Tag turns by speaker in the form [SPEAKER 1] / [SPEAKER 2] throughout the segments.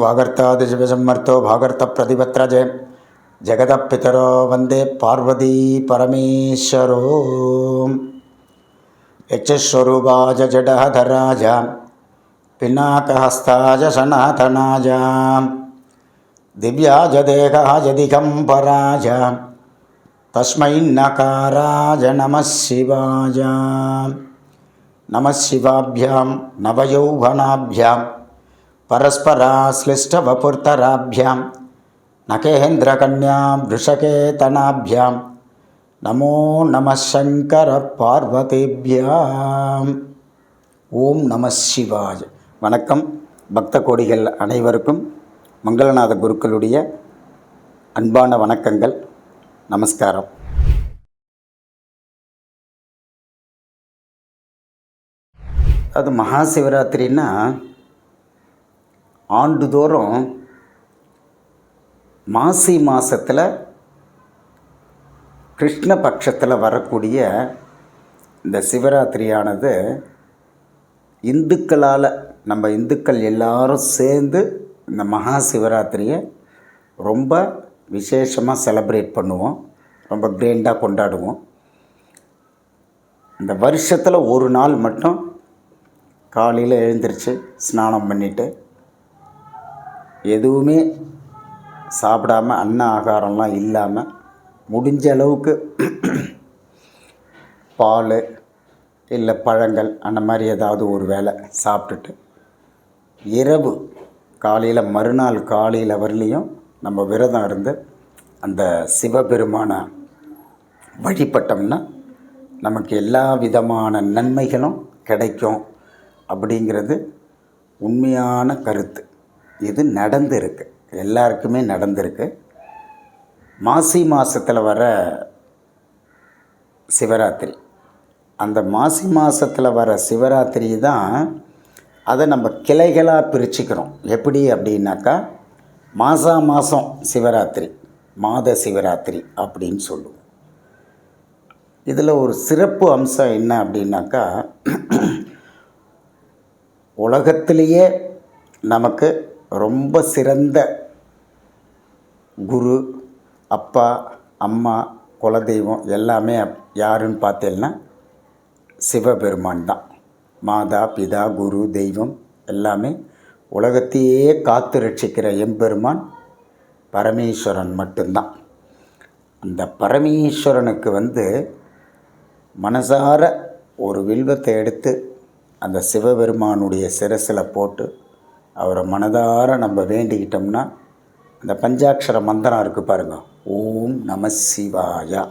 [SPEAKER 1] वागर्तादिशिवसम्मर्थो भागर्तप्रतिपत्रजे। जगदपितरो वंदे पार्वती परमेश्वरो यक्षस्वरूपाज जडहधराज, पिनाकहस्ताज सनातनाज, दिव्याज देहाज दिगम्बराज, तस्मै नकाराज नमः शिवाय। नमः शिवाभ्यां, नवयौवनाभ्यां। परस्पराश्लिष्टवपुर्तराभ्यां नकेन्द्रकन्या वृषकेतनाभ्यां நமோ நம சங்கர பார்வதிபியாம் ஓம் நம சிவாய வணக்கம் பக்த கோடிகள் அனைவருக்கும் மங்களநாத குருக்களுடைய அன்பான வணக்கங்கள் நமஸ்காரம் அது மகா சிவராத்திரின்னா ஆண்டுதோறும் மாசி மாதத்தில் கிருஷ்ணபக்ஷத்தில் வரக்கூடிய இந்த சிவராத்திரியானது இந்துக்களால் நம்ம இந்துக்கள் எல்லாரும் சேர்ந்து இந்த மகா சிவராத்திரியை ரொம்ப விசேஷமாக செலப்ரேட் பண்ணுவோம். ரொம்ப கிரேண்டாக கொண்டாடுவோம். இந்த வருஷத்தில் ஒரு நாள் மட்டும் காலையில் எழுந்திரிச்சு ஸ்நானம் பண்ணிவிட்டு எதுவுமே சாப்பிடாம அன்ன ஆகாரம்லாம் இல்லாமல் முடிஞ்ச அளவுக்கு பால் இல்லை பழங்கள் அந்த மாதிரி ஏதாவது ஒரு வேலை சாப்பிட்டுட்டு இரவு காலையில் மறுநாள் காலையில் வரலையும் நம்ம விரதம் இருந்து அந்த சிவபெருமானை வழிபட்டோம்னா நமக்கு எல்லா விதமான நன்மைகளும் கிடைக்கும் அப்படிங்கிறது உண்மையான கருத்து. இது நடந்திருக்கு. எல்லாருக்குமே நடந்திருக்கு. மாசி மாதத்தில் வர சிவராத்திரி. அந்த மாசி மாதத்தில் வர சிவராத்திரி தான் அதை நம்ம கிளைகளாக பிரிச்சுக்கிறோம். எப்படி அப்படின்னாக்கா மாதா மாதம் சிவராத்திரி மாத சிவராத்திரி அப்படின்னு சொல்லுவோம். இதில் ஒரு சிறப்பு அம்சம் என்ன அப்படின்னாக்கா உலகத்திலேயே நமக்கு ரொம்ப சிறந்த குரு அப்பா அம்மா குலதெய்வம் எல்லாமே யாருன்னு பார்த்தேன்னா சிவபெருமான் தான். மாதா பிதா குரு தெய்வம் எல்லாமே உலகத்தையே காத்து ரட்சிக்கிற எம்பெருமான் பரமேஸ்வரன் மட்டும்தான். அந்த பரமேஸ்வரனுக்கு வந்து மனசார ஒரு வில்வத்தை எடுத்து அந்த சிவபெருமானுடைய சிரசில் போட்டு அவரை மனதார நம்ம வேண்டிக்கிட்டோம்னா அந்த பஞ்சாட்சர மந்திரம் இருக்குது பாருங்க. ஓம் நம சிவாயா.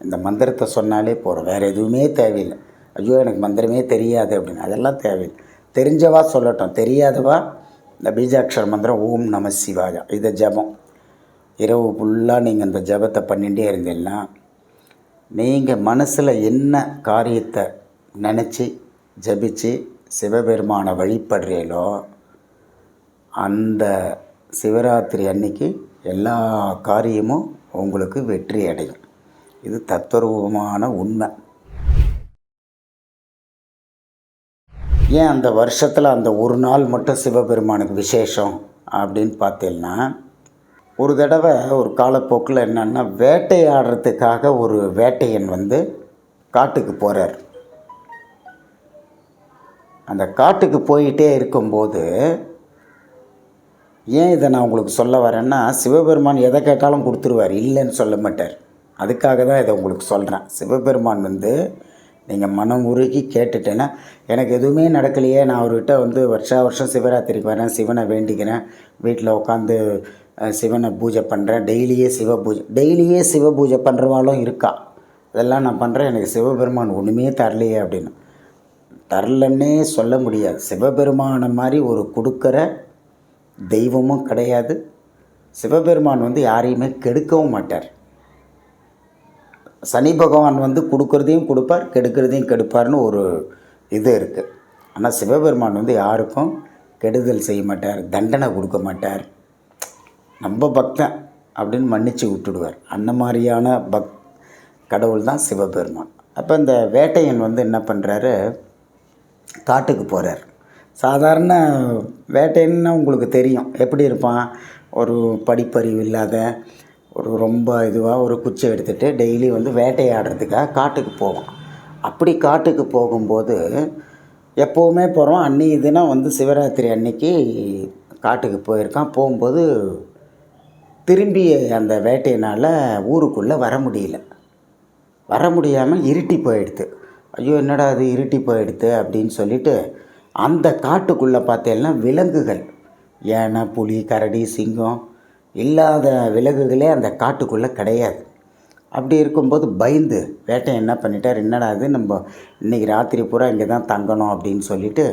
[SPEAKER 1] இந்த மந்திரத்தை சொன்னாலே போகிறோம் வேறு எதுவுமே தேவையில்லை. ஐயோ எனக்கு மந்திரமே தெரியாது அப்படின்னு. அதெல்லாம் தேவையில்லை. தெரிஞ்சவா சொல்லட்டும். தெரியாதவா? இந்த பீஜாட்சர மந்திரம் ஓம் நம சிவாயா. இதை ஜபம். இரவு ஃபுல்லாக நீங்கள் இந்த ஜபத்தை பண்ணிகிட்டே இருந்தீங்கன்னா நீங்கள் மனசில் என்ன காரியத்தை நினச்சி ஜபிச்சு சிவபெருமானை வழிபடுறீங்களோ அந்த சிவராத்திரி அன்னைக்கு எல்லா காரியமும் உங்களுக்கு வெற்றி அடையும். இது தத்துவரூபமான உண்மை. ஏன் அந்த வருஷத்தில் அந்த ஒரு நாள் மட்டும் சிவபெருமானுக்கு விசேஷம் அப்படின்னு பார்த்தீங்கன்னா ஒரு தடவை ஒரு காலப்போக்கில் என்னென்னா வேட்டையாடுறதுக்காக ஒரு வேட்டையன் வந்து காட்டுக்கு போகிறார் அந்த காட்டுக்கு போயிட்டே இருக்கும்போது ஏன் இதை நான் உங்களுக்கு சொல்ல வரேன்னா சிவபெருமான் எதை கேட்டாலும் கொடுத்துருவார் இல்லைன்னு சொல்ல மாட்டார். அதுக்காக தான் இதை உங்களுக்கு சொல்கிறேன் சிவபெருமான் வந்து நீங்கள் மனம் உருகி கேட்டுட்டேன்னா எனக்கு எதுவுமே நடக்கலையே நான் அவர்கிட்ட வந்து வருஷா வருஷம் சிவராத்திரிக்கு வரேன் சிவனை வேண்டிக்கிறேன் வீட்டில் உட்காந்து சிவனை பூஜை பண்ணுறேன் டெய்லியே சிவ பூஜை டெய்லியே சிவ பூஜை பண்ணுறவாலும் இருக்கா? இதெல்லாம் நான் பண்ணுறேன் எனக்கு சிவபெருமான் ஒன்றுமே தரலையே அப்படின்னு. தரலன்னே சொல்ல முடியாது. சிவபெருமானை மாதிரி ஒரு கொடுக்குற தெய்வமும் கிடையாது. சிவபெருமான் வந்து யாரையுமே கெடுக்கவும் மாட்டார். சனி பகவான் வந்து கொடுக்குறதையும் கொடுப்பார் கெடுக்கிறதையும் கெடுப்பார்னு ஒரு இது இருக்குது ஆனால் சிவபெருமான் வந்து யாருக்கும் கெடுதல் செய்ய மாட்டார் தண்டனை கொடுக்க மாட்டார். நம்ம பக்தன் அப்படின்னு மன்னிச்சு விட்டுடுவார். அந்த மாதிரியான பக் கடவுள் தான் சிவபெருமான். அப்போ இந்த வேட்டையன் வந்து என்ன பண்ணுறாரு? காட்டுக்கு போகிறார் சாதாரண வேட்டைன்னா உங்களுக்கு தெரியும். எப்படி இருப்பான்? ஒரு படிப்பறிவு இல்லாத ஒரு ரொம்ப இதுவாக ஒரு குச்சை எடுத்துகிட்டு டெய்லி வந்து வேட்டையாடுறதுக்காக காட்டுக்கு போவான். அப்படி காட்டுக்கு போகும்போது எப்போவுமே போகிறோம் அன்றைக்கி தினம் வந்து சிவராத்திரி அன்னைக்கு காட்டுக்கு போயிருக்கான். போகும்போது திரும்பி அந்த வேட்டையினால் ஊருக்குள்ளே வர முடியல. வர முடியாமல் இருட்டி போயிடுது. ஐயோ என்னடா அது இருட்டி போயிடுது அப்படின்னு சொல்லிட்டு அந்த காட்டுக்குள்ளே பார்த்தேன்னா விலங்குகள். யானை புலி கரடி சிங்கம் இல்லாத விலங்குகளே அந்த காட்டுக்குள்ளே கிடையாது. அப்படி இருக்கும்போது பயந்து வேட்டை என்ன பண்ணிட்டார்? என்னடா இது? நம்ம இன்றைக்கி ராத்திரி பூரா இங்கே தான் தங்கணும் அப்படின்னு சொல்லிட்டு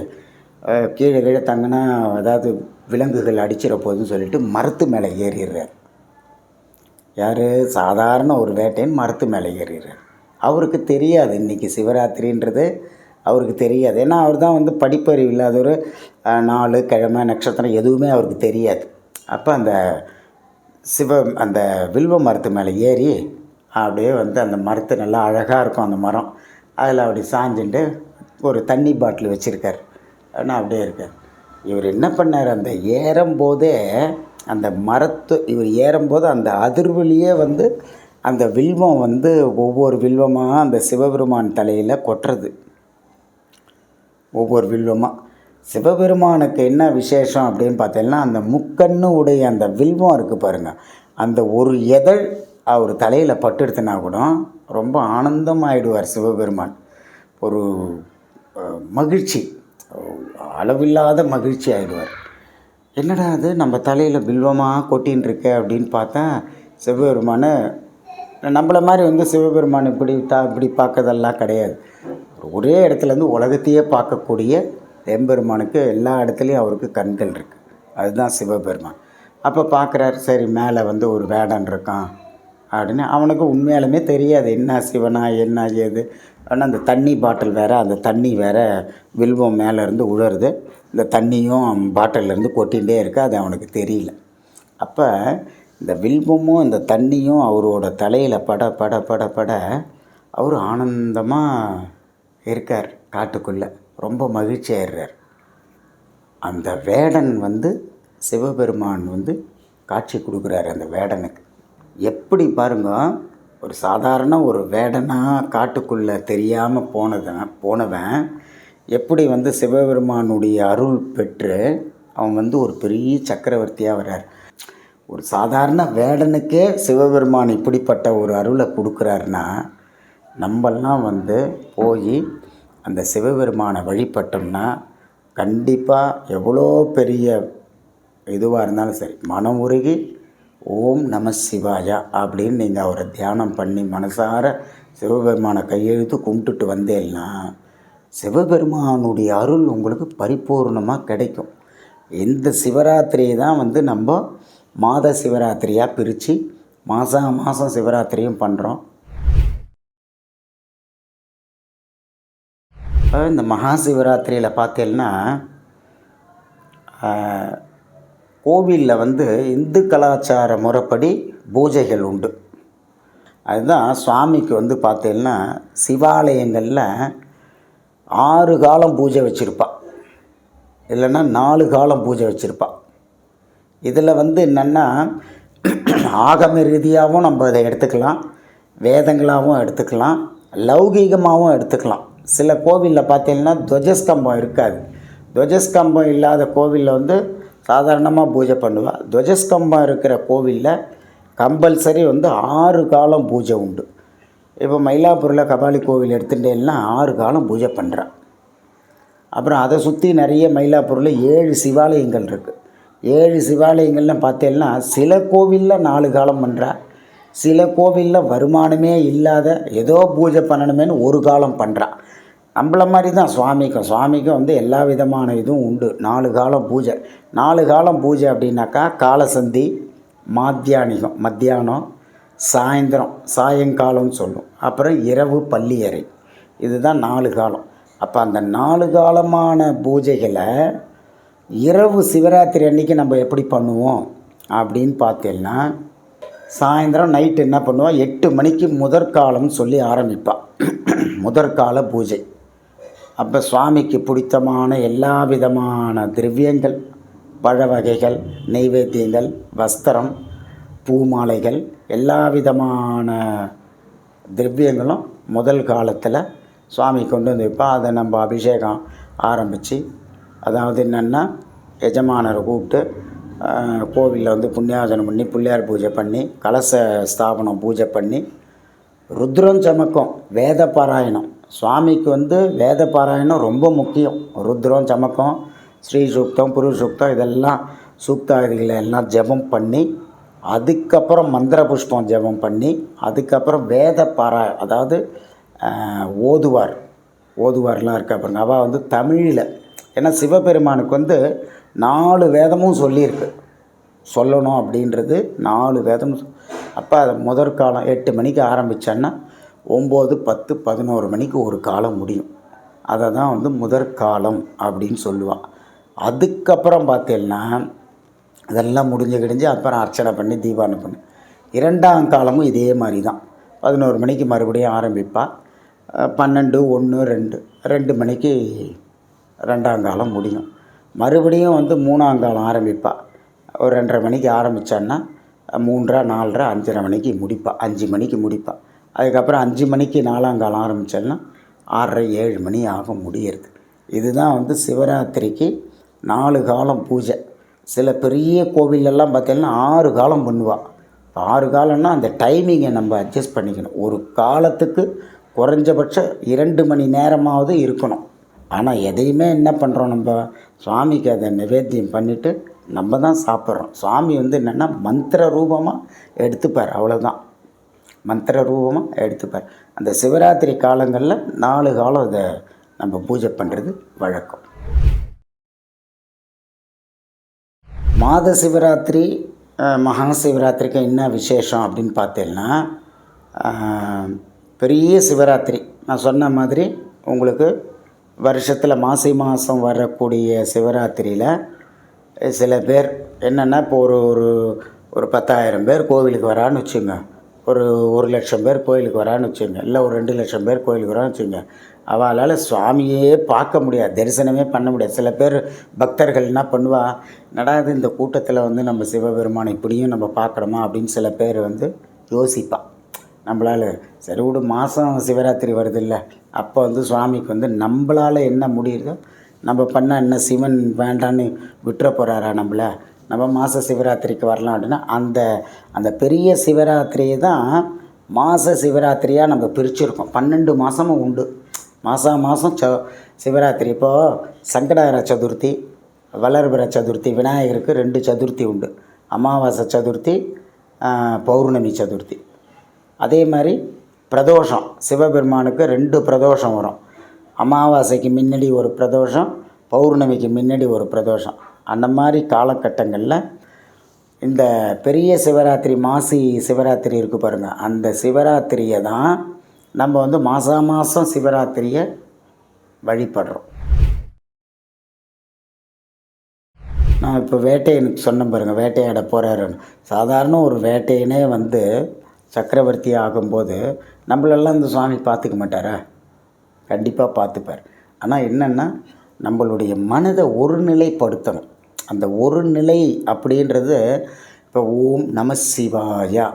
[SPEAKER 1] கீழே கீழே தங்கினா அதாவது விலங்குகள் அடிச்சிட போகுதுன்னு சொல்லிட்டு மரத்து மேலே ஏறிடுறார். யார்? சாதாரண ஒரு வேட்டைன்னு மரத்து மேலே ஏறிடுறார். அவருக்கு தெரியாது இன்றைக்கி சிவராத்திரின்றது. அவருக்கு தெரியாது. ஏன்னா அவர் தான் வந்து படிப்பறிவு இல்லாத ஒரு நாள் கிழமை நட்சத்திரம் எதுவுமே அவருக்கு தெரியாது. அப்போ அந்த சிவ அந்த வில்வ மரத்து மேலே ஏறி அப்படியே வந்து அந்த மரத்து நல்லா அழகாக இருக்கும் அந்த மரம். அதில் அப்படி சாஞ்சுட்டு ஒரு தண்ணி பாட்டில் வச்சுருக்கார். ஆனால் அப்படியே இருக்கார். இவர் என்ன பண்ணார்? அந்த ஏறும்போதே அந்த மரத்து இவர் ஏறும்போது அந்த அதிர்வுலேயே வந்து அந்த வில்வம் வந்து ஒவ்வொரு வில்வமாக அந்த சிவபெருமான் தலையில் கொட்டுறது. ஒவ்வொரு வில்வமாக சிவபெருமானுக்கு என்ன விசேஷம் அப்படின்னு பார்த்தீங்கன்னா அந்த முக்கண்ணு உடைய அந்த வில்வம் இருக்குது பாருங்கள் அந்த ஒரு எதழ் அவர் தலையில் பட்டுடுத்துனா கூட ரொம்ப ஆனந்தமாயிடுவார் சிவபெருமான். ஒரு மகிழ்ச்சி. அளவில்லாத மகிழ்ச்சி ஆகிடுவார் என்னடா அது? நம்ம தலையில் பில்வமாக கொட்டின்னு இருக்க அப்படின்னு பார்த்தா சிவபெருமானை நம்மள மாதிரி வந்து சிவபெருமான் இப்படி தா இப்படி பார்க்கறதெல்லாம் கிடையாது. ஒரே இடத்துலேருந்து உலகத்தையே பார்க்கக்கூடிய எம்பெருமானுக்கு எல்லா இடத்துலையும் அவருக்கு கண்கள் இருக்குது அதுதான் சிவபெருமான். அப்போ பார்க்குறாரு சரி மேலே வந்து ஒரு வேடன் இருக்கான் அப்படின்னு. அவனுக்கு உண்மையாலுமே தெரியாது என்ன சிவனா என்ன ஏது ஆனால் அந்த தண்ணி பாட்டில் வேறு அந்த தண்ணி வேறு வில்வம் மேலேருந்து உழருது. இந்த தண்ணியும் பாட்டிலேருந்து கொட்டிகிட்டே இருக்கு அது அவனுக்கு தெரியல. அப்போ இந்த வில்வமும் இந்த தண்ணியும் அவரோட தலையில் பட பட பட பட அவர் ஆனந்தமாக இருக்கார் காட்டுக்குள்ளே. ரொம்ப மகிழ்ச்சி அந்த வேடன் வந்து சிவபெருமான் வந்து காட்சி கொடுக்குறாரு அந்த வேடனுக்கு. எப்படி பாருங்க ஒரு சாதாரண ஒரு வேடனாக காட்டுக்குள்ளே தெரியாமல் போனதன் போனவன் எப்படி வந்து சிவபெருமானுடைய அருள் பெற்று அவன் வந்து ஒரு பெரிய சக்கரவர்த்தியாக வர்றார். ஒரு சாதாரண வேடனுக்கே சிவபெருமான் இப்படிப்பட்ட ஒரு அருளை கொடுக்குறாருன்னா நம்மெல்லாம் வந்து போய் அந்த சிவபெருமானை வழிபட்டோம்னா கண்டிப்பாக எவ்வளோ பெரிய இதுவாக இருந்தாலும் சரி மனம் உருகி ஓம் நம சிவாயா அப்படின்னு நீங்கள் அவரை தியானம் பண்ணி மனசார சிவபெருமானை கையெழுத்து கும்பிட்டுட்டு வந்தேன்னா சிவபெருமானுடைய அருள் உங்களுக்கு பரிபூர்ணமாக கிடைக்கும். இந்த சிவராத்திரியை தான் வந்து நம்ம மாத சிவராத்திரியாக பிரித்து மாதம் மாதம் சிவராத்திரியும் பண்ணுறோம் இப்போ இந்த மகா சிவராத்திரியில் பார்த்தீங்கன்னா கோவிலில் வந்து இந்து கலாச்சார முறைப்படி பூஜைகள் உண்டு. அதுதான் சுவாமிக்கு வந்து பார்த்தீங்கன்னா சிவாலயங்களில் ஆறு காலம் பூஜை வச்சுருப்பாள் இல்லைன்னா நாலு காலம் பூஜை வச்சுருப்பா. இதில் வந்து என்னென்னா ஆகம ரீதியாகவும் நம்ம இதை எடுத்துக்கலாம் வேதங்களாகவும் எடுத்துக்கலாம் லௌகீகமாகவும் எடுத்துக்கலாம். சில கோவிலில் பார்த்தீங்கன்னா துவஜஸ்தம்பம் இருக்காது. துவஜஸ்கம்பம் இல்லாத கோவிலில் வந்து சாதாரணமாக பூஜை பண்ணுவாள் துவஜஸ்கம்பம் இருக்கிற கோவிலில் கம்பல்சரி வந்து ஆறு காலம் பூஜை உண்டு. இப்போ மயிலாப்பூரில் கபாலி கோவில் எடுத்துட்டேன்னா ஆறு காலம் பூஜை பண்ணுறான் அப்புறம் அதை சுற்றி நிறைய மயிலாப்பூரில் ஏழு சிவாலயங்கள் இருக்குது ஏழு சிவாலயங்கள்லாம் பார்த்தேன்னா சில கோவிலில் நாலு காலம் பண்ணுறா சில கோவிலில் வருமானமே இல்லாத ஏதோ பூஜை பண்ணணுமேனு ஒரு காலம் பண்ணுறான் நம்மள மாதிரி தான் சுவாமிக்கும். சுவாமிக்கும் வந்து எல்லா விதமான இதுவும் உண்டு. நாலு காலம் பூஜை. நாலு காலம் பூஜை அப்படின்னாக்கா காலசந்தி மாத்தியானிகம் மத்தியானம் சாயந்தரம் சாயங்காலம்னு சொல்லும். அப்புறம் இரவு பள்ளியறை இதுதான் நாலு காலம். அப்போ அந்த நாலு காலமான பூஜைகளை இரவு சிவராத்திரி அன்னைக்கு நம்ம எப்படி பண்ணுவோம் அப்படின்னு பார்த்தீங்கன்னா சாயந்தரம் நைட்டு என்ன பண்ணுவோம் எட்டு மணிக்கு முதற்காலம்னு சொல்லி ஆரம்பிப்பாள் முதற்கால பூஜை. அப்போ சுவாமிக்கு பிடித்தமான எல்லா விதமான திரவியங்கள் பழ வகைகள் நெய்வேத்தியங்கள் வஸ்திரம் பூ மாலைகள் எல்லா விதமான திரவியங்களும் முதல் காலத்தில் சுவாமி கொண்டு வந்து வைப்பா. அதை நம்ம அபிஷேகம் ஆரம்பித்து அதாவது என்னென்னா எஜமானரை கூப்பிட்டு கோவிலில் வந்து புண்ணியாசனம் பண்ணி பிள்ளையார் பூஜை பண்ணி கலச ஸ்தாபனம் பூஜை பண்ணி ருத்ரம் சமக்கம் வேத பாராயணம் சுவாமிக்கு வந்து வேத பாராயணம் ரொம்ப முக்கியம். ருத்ரம் சமக்கம் ஸ்ரீ சுக்தம் புரு சுக்தம் இதெல்லாம் சூக்தாதிகளை எல்லாம் ஜெபம் பண்ணி அதுக்கப்புறம் மந்திர புஷ்பம் ஜெபம் பண்ணி அதுக்கப்புறம் வேத பாரா அதாவது ஓதுவார். ஓதுவார்லாம் இருக்கா பாருங்க. அவள் வந்து தமிழில். ஏன்னா சிவபெருமானுக்கு வந்து நாலு வேதமும் சொல்லியிருக்கு. சொல்லணும் அப்படின்றது நாலு வேதம் அப்போ அது முதற் காலம் எட்டு மணிக்கு ஆரம்பித்தேன்னா ஒம்பது பத்து பதினோரு மணிக்கு ஒரு காலம் முடியும். அதை தான் வந்து முதற் காலம் அப்படின்னு சொல்லுவாள் அதுக்கப்புறம் பார்த்தீங்கன்னா அதெல்லாம் முடிஞ்சு கிடிஞ்சு அப்புறம் அர்ச்சனை பண்ணி தீபாவளி பண்ணி இரண்டாம் காலமும் இதே மாதிரி தான் பதினோரு மணிக்கு மறுபடியும் ஆரம்பிப்பாள் பன்னெண்டு ஒன்று ரெண்டு ரெண்டு மணிக்கு ரெண்டாம் காலம் முடியும். மறுபடியும் வந்து மூணாம் காலம் ஆரம்பிப்பாள் ஒரு ரெண்டரை மணிக்கு ஆரம்பித்தான்னா மூன்றரை நாலரை அஞ்சரை மணிக்கு முடிப்பாள் அஞ்சு மணிக்கு முடிப்பாள் அதுக்கப்புறம் அஞ்சு மணிக்கு நாலாம் காலம் ஆரம்பித்தேன்னா ஆறரை ஏழு மணி ஆகும் முடியறது. இதுதான் வந்து சிவராத்திரிக்கு நாலு காலம் பூஜை. சில பெரிய கோவிலெல்லாம் பார்த்தீங்கன்னா ஆறு காலம் பண்ணுவாள் ஆறு காலம்னா அந்த டைமிங்கை நம்ம அட்ஜஸ்ட் பண்ணிக்கணும். ஒரு காலத்துக்கு குறைஞ்சபட்சம் இரண்டு மணி நேரமாவது இருக்கணும். ஆனால் எதையுமே என்ன பண்ணுறோம் நம்ம? சுவாமிக்கு அதை நிவேத்தியம் பண்ணிவிட்டு நம்ம தான் சாப்பிட்றோம். சுவாமி வந்து என்னென்னா மந்திர ரூபமாக எடுத்துப்பார் அவ்வளோதான் மந்திர ரூபமாக எடுத்துப்பார். அந்த சிவராத்திரி காலங்களில் நாலு காலம் இதை நம்ம பூஜை பண்ணுறது வழக்கம். மாத சிவராத்திரி மகா சிவராத்திரிக்கு என்ன விசேஷம் அப்படின்னு பார்த்தீங்கன்னா பெரிய சிவராத்திரி. நான் சொன்ன மாதிரி உங்களுக்கு வருஷத்தில் மாசி மாதம் வரக்கூடிய சிவராத்திரியில் சில பேர் என்னென்னா இப்போ ஒரு ஒரு ஒரு பத்தாயிரம் பேர் கோவிலுக்கு வரான்னு வச்சுங்க. ஒரு ஒரு லட்சம் பேர் கோயிலுக்கு வரான்னு வச்சுங்க. இல்லை ஒரு ரெண்டு லட்சம் பேர் கோயிலுக்கு வரான்னு வச்சுங்க. அவளால் சுவாமியே பார்க்க முடியாது தரிசனமே பண்ண முடியாது. சில பேர் பக்தர்கள் என்ன பண்ணுவா நடாது இது இந்த கூட்டத்தில் வந்து நம்ம சிவபெருமானை இப்படியும் நம்ம பார்க்கணுமா அப்படின்னு சில பேர் வந்து யோசிப்பாள் நம்மளால் சரி விடு மாதம் சிவராத்திரி வருது இல்லை அப்போ வந்து சுவாமிக்கு வந்து நம்மளால் என்ன முடியுதோ நம்ம பண்ண என்ன சிவன் வேண்டான்னு விட்டுற போகிறாரா நம்மளை? நம்ம மாத சிவராத்திரிக்கு வரலாம் அப்படின்னா அந்த அந்த பெரிய சிவராத்திரியை தான் மாத சிவராத்திரியாக நம்ம பிரிச்சுருக்கோம். பன்னெண்டு மாதமும் உண்டு. மாதம் மாதம் ச சிவராத்திரி. இப்போது சங்கடார சதுர்த்தி வளர்பிற சதுர்த்தி விநாயகருக்கு ரெண்டு சதுர்த்தி உண்டு. அமாவாசை சதுர்த்தி பௌர்ணமி சதுர்த்தி. அதே மாதிரி பிரதோஷம் சிவபெருமானுக்கு ரெண்டு பிரதோஷம் வரும். அமாவாசைக்கு முன்னாடி ஒரு பிரதோஷம் பௌர்ணமிக்கு முன்னாடி ஒரு பிரதோஷம். அந்த மாதிரி காலகட்டங்களில் இந்த பெரிய சிவராத்திரி மாசி சிவராத்திரி இருக்குது பாருங்கள் அந்த சிவராத்திரியை தான் நம்ம வந்து மாதம் மாதம் சிவராத்திரியை வழிபடுறோம். நான் இப்போ வேட்டையனுக்கு சொன்னேன் பாருங்கள் வேட்டையாட போகிறாருன்னு சாதாரண ஒரு வேட்டையனே வந்து சக்கரவர்த்தி ஆகும்போது நம்மளெல்லாம் இந்த சுவாமி பார்த்துக்க மாட்டாரா? கண்டிப்பாக பார்த்துப்பார். ஆனால் என்னென்னா நம்மளுடைய மனதை ஒருநிலைப்படுத்தணும். அந்த ஒரு நிலை அப்படின்றது இப்போ ஓம் நம சிவாயா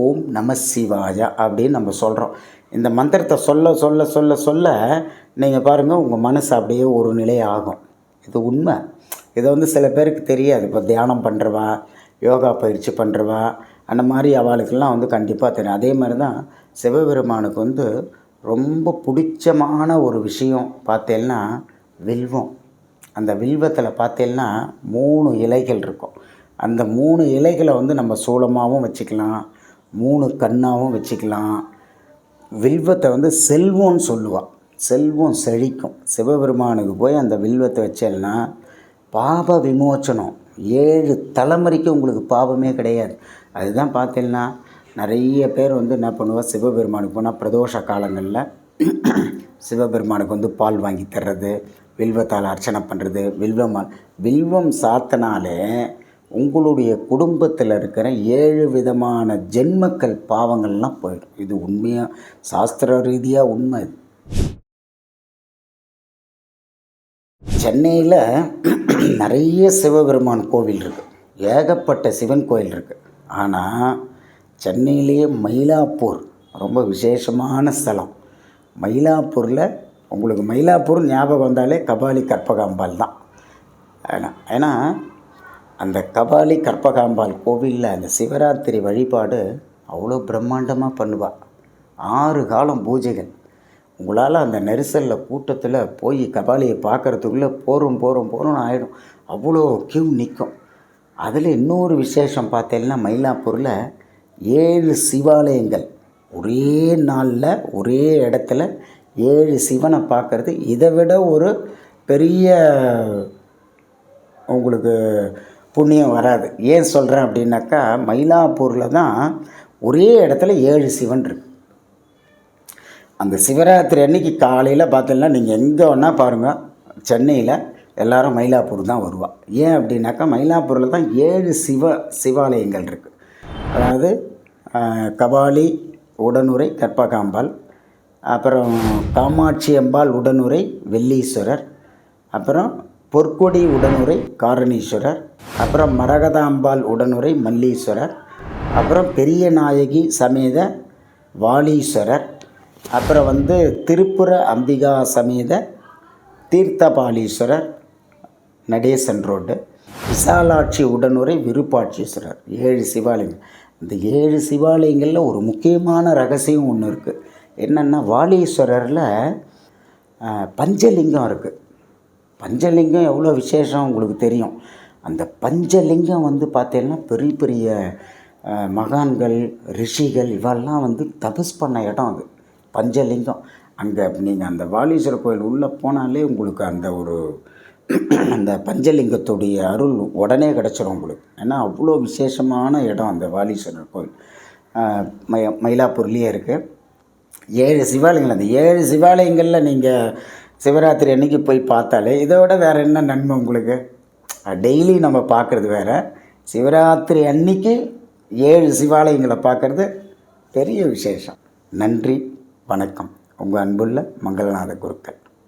[SPEAKER 1] ஓம் நம சிவாயா அப்படின்னு நம்ம சொல்கிறோம் இந்த மந்திரத்தை சொல்ல சொல்ல சொல்ல சொல்ல நீங்கள் பாருங்கள் உங்கள் மனசு அப்படியே ஒரு நிலை ஆகும். இது உண்மை. இதை வந்து சில பேருக்கு தெரியாது. இப்போ தியானம் பண்ணுறவா யோகா பயிற்சி பண்ணுறவா அந்த மாதிரி அவளுக்கெல்லாம் வந்து கண்டிப்பாக தெரியும். அதே மாதிரி தான் சிவபெருமானுக்கு வந்து ரொம்ப பிடிச்சமான ஒரு விஷயம் பார்த்தேன்னா வில்வம். அந்த வில்வத்தில் பார்த்தேன்னா மூணு இலைகள் இருக்கும். அந்த மூணு இலைகளை வந்து நம்ம சூளமாகவும் வச்சுக்கலாம் மூணு கண்ணாகவும் வச்சுக்கலாம். வில்வத்தை வந்து செல்வம்னு சொல்லுவாள் செல்வம் செழிக்கும். சிவபெருமானுக்கு போய் அந்த வில்வத்தை வச்சேன்னா பாப விமோச்சனம். ஏழு தலைமுறைக்கு உங்களுக்கு பாவமே கிடையாது. அதுதான் பார்த்தீங்கன்னா நிறைய பேர் வந்து என்ன பண்ணுவோம் சிவபெருமானுக்கு போனால் பிரதோஷ காலங்களில் சிவபெருமானுக்கு வந்து பால் வாங்கி தர்றது வில்வத்தால் அர்ச்சனை பண்ணுறது வில்வம் வில்வம் சாத்தினாலே உங்களுடைய குடும்பத்தில் இருக்கிற ஏழு விதமான ஜென்மக்கள் பாவங்கள்லாம் போயிடும். இது உண்மையாக சாஸ்திர ரீதியாக உண்மை. இது சென்னையில் நிறைய சிவபெருமான் கோவில் இருக்குது ஏகப்பட்ட சிவன் கோயில் இருக்குது ஆனால் சென்னையிலேயே மயிலாப்பூர். ரொம்ப விசேஷமான ஸ்தலம். மயிலாப்பூரில் உங்களுக்கு மயிலாப்பூர் ஞாபகம் வந்தாலே கபாலி கற்பகாம்பாள் தான். ஏன்னா ஏன்னா அந்த கபாலி கற்பகாம்பாள் கோவிலில் அந்த சிவராத்திரி வழிபாடு அவ்வளோ பிரம்மாண்டமாக பண்ணுவாள் ஆறு காலம் பூஜைகள். உங்களால் அந்த நெரிசலில் கூட்டத்தில் போய் கபாலியை பார்க்குறதுக்குள்ளே போகிறோம் போகிறோம் போகிறோம்னு ஆகிடும் அவ்வளோ கியூ நிற்கும் அதில் இன்னொரு விசேஷம் பார்த்தீங்கன்னா மயிலாப்பூரில் ஏழு சிவாலயங்கள். ஒரே நாளில் ஒரே இடத்துல ஏழு சிவனை பார்க்குறது. இதை விட ஒரு பெரிய உங்களுக்கு புண்ணியம் வராது. ஏன் சொல்கிறேன் அப்படின்னாக்கா மயிலாப்பூரில் தான் ஒரே இடத்துல ஏழு சிவன் இருக்கு. அந்த சிவராத்திரி அன்னைக்கு காலையில் பார்த்தீங்கன்னா நீங்கள் எங்கே வேணால் பாருங்கள் சென்னையில் எல்லாரும் மயிலாப்பூர் தான் வருவாள் ஏன் அப்படின்னாக்கா மயிலாப்பூரில் தான் ஏழு சிவ சிவாலயங்கள் இருக்குது அதாவது கபாலி உடனுரை கற்பகாம்பாள் அப்புறம் காமாட்சி அம்பாள் உடனுரை வெள்ளீஸ்வரர் அப்புறம் பொற்கொடி உடனுரை காரணீஸ்வரர் அப்புறம் மரகதாம்பாள் உடனுரை மல்லீஸ்வரர் அப்புறம் பெரிய நாயகி சமேத வாலீஸ்வரர் அப்புறம் வந்து திருப்புர அம்பிகா சமேத தீர்த்தபாலீஸ்வரர் நடேசன் ரோடு விசாலாட்சி உடனுரை விருப்பாட்சீஸ்வரர் ஏழு சிவாலயங்கள் இந்த ஏழு சிவாலயங்களில் ஒரு முக்கியமான ரகசியம் ஒன்று இருக்குது என்னென்னா வாலீஸ்வரரில் பஞ்சலிங்கம் இருக்குது பஞ்சலிங்கம் எவ்வளோ விசேஷம் உங்களுக்கு தெரியும். அந்த பஞ்சலிங்கம் வந்து பார்த்தீங்கன்னா பெரிய பெரிய மகான்கள் ரிஷிகள் இவெல்லாம் வந்து தபஸ் பண்ண இடம் அது. பஞ்சலிங்கம். அங்கே நீங்கள் அந்த வாலீஸ்வரர் கோயில் உள்ளே போனாலே உங்களுக்கு அந்த ஒரு அந்த பஞ்சலிங்கத்துடைய அருள் உடனே கிடச்சிரும் உங்களுக்கு. ஏன்னா அவ்வளோ விசேஷமான இடம் அந்த வாலீஸ்வரர் கோயில் மய மயிலாப்பூர்லேயே இருக்குது ஏழு சிவாலயங்கள் அந்த ஏழு சிவாலயங்களில் நீங்கள் சிவராத்திரி அன்னைக்கு போய் பார்த்தாலே இதை விட வேறு என்ன நன்மை உங்களுக்கு? டெய்லி நம்ம பார்க்குறது வேறு. சிவராத்திரி அன்னைக்கு ஏழு சிவாலயங்களை பார்க்குறது பெரிய விசேஷம். நன்றி வணக்கம். உங்கள் அன்புள்ள மங்களநாத குருக்கள்.